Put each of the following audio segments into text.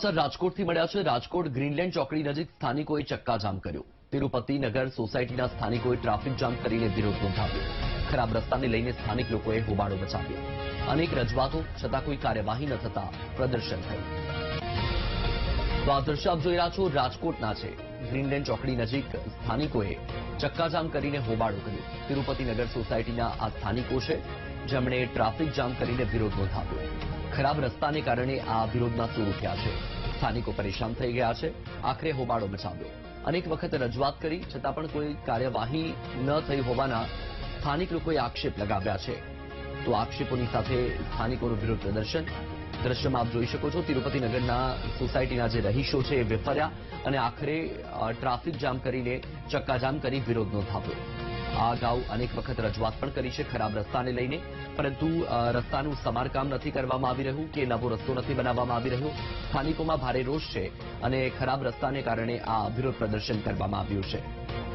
સમાચાર રાજકોટથી મળ્યા છે. રાજકોટ ગ્રીનલેન્ડ ચોકડી નજીક સ્થાનિકોએ ચક્કાજામ કર્યો. તિરુપતિ નગર સોસાયટીના સ્થાનિકોએ ટ્રાફિક જામ કરીને વિરોધ નોંધાવ્યો. ખરાબ રસ્તાને લઈને સ્થાનિક લોકોએ હોબાળો મચાવ્યો. અનેક રજૂઆતો, છતાં કોઈ કાર્યવાહી ન થતા પ્રદર્શન થયું. તો આ દ્રશ્ય આપ જોઈ રહ્યા છો. રાજકોટના છે. ગ્રીનલેન્ડ ચોકડી નજીક સ્થાનિકોએ ચક્કાજામ કરીને હોબાળો કર્યો. તિરુપતિ નગર સોસાયટીના આ સ્થાનિકો છે, જેમણે ટ્રાફિક જામ કરીને વિરોધ નોંધાવ્યો. ખરાબ રસ્તાને કારણે આ વિરોધના સૂર ઉઠ્યા છે. સ્થાનિકો પરેશાન થઈ ગયા છે. આખરે હોબાળો મચાવ્યો. અનેક વખત રજૂઆત કરી, છતાં પણ કોઈ કાર્યવાહી ન થઈ હોવાના સ્થાનિક લોકોએ આક્ષેપ લગાવ્યા છે. તો આક્ષેપોની સાથે સ્થાનિકોનું વિરોધ પ્રદર્શન. દ્રશ્યમાં આપ જોઈ શકો છો તિરુપતિ નગરના સોસાયટીના જે રહીશો છે એ વેફર્યા અને આખરે ટ્રાફિક જામ કરીને ચક્કાજામ કરી વિરોધ નોંધાવ્યો. આ અગાઉ અનેક વખત રજૂઆત પણ કરી છે ખરાબ રસ્તાને લઈને. પરંતુ રસ્તાનું સમારકામ નથી કરવામાં આવી રહ્યું કે નવો રસ્તો નથી બનાવવામાં આવી રહ્યો. સ્થાનિકોમાં ભારે રોષ છે અને ખરાબ રસ્તાને કારણે આ વિરોધ પ્રદર્શન કરવામાં આવ્યું છે.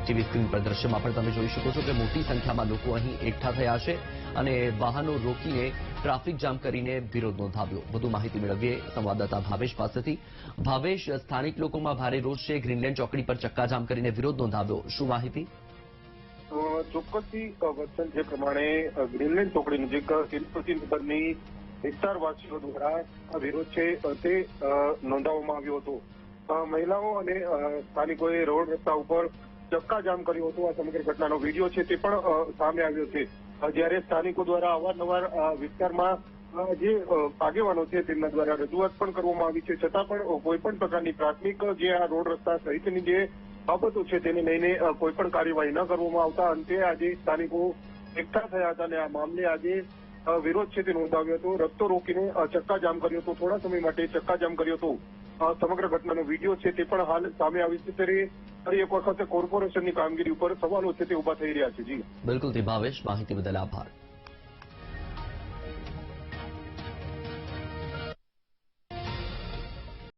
ટીવી સ્ક્રીન પર દ્રશ્યમાં પણ તમે જોઈ શકો છો કે મોટી સંખ્યામાં લોકો અહીં એકઠા થયા છે અને વાહનો રોકીને ટ્રાફિક જામ કરીને વિરોધ નોંધાવ્યો. વધુ માહિતી મેળવીએ સંવાદદાતા ભાવેશ પાસેથી. ભાવેશ, સ્થાનિક લોકોમાં ભારે રોષ છે. ગ્રીનલેન્ડ ચોકડી પર ચક્કાજામ કરીને વિરોધ નોંધાવ્યો. શું માહિતી? ચોક્કસથી વત્સલ જે પ્રમાણે ગ્રીનલેન્ડ ચોકડી નજીક તિરુપતિ વિસ્તારવાસીઓ દ્વારા વિરોધ છે તે નોંધાવવામાં આવ્યો હતો. મહિલાઓ અને સ્થાનિકોએ રોડ રસ્તા ઉપર ચક્કાજામ કર્યો હતો. આ સમગ્ર ઘટનાનો વીડિયો છે તે પણ સામે આવ્યો છે. જ્યારે સ્થાનિકો દ્વારા અવારનવાર વિસ્તારમાં જે આગેવાનો છે તેમના દ્વારા રજૂઆત પણ કરવામાં આવી છે. છતાં પણ કોઈ પણ પ્રકારની પ્રાથમિક, જે આ રોડ રસ્તા સહિતની જે બાબતો છે તેને લઈને કોઈ પણ કાર્યવાહી ન કરવામાં આવતા અંતે આજે સ્થાનિકો એકઠા થયા હતા અને આ મામલે આજે વિરોધ છે તે નોંધાવ્યો હતો. રસ્તો રોકીને ચક્કાજામ કર્યો હતો. થોડા સમય માટે ચક્કાજામ કર્યો હતો. સમગ્ર ઘટનાનો વીડિયો છે તે પણ હાલ સામે આવી છે. ત્યારે ફરી એક વખત કોર્પોરેશનની કામગીરી ઉપર સવાલો છે તે ઊભા થઈ રહ્યા છે. જી. બિલકુલ ભાવેશ, માહિતી બદલ આભાર.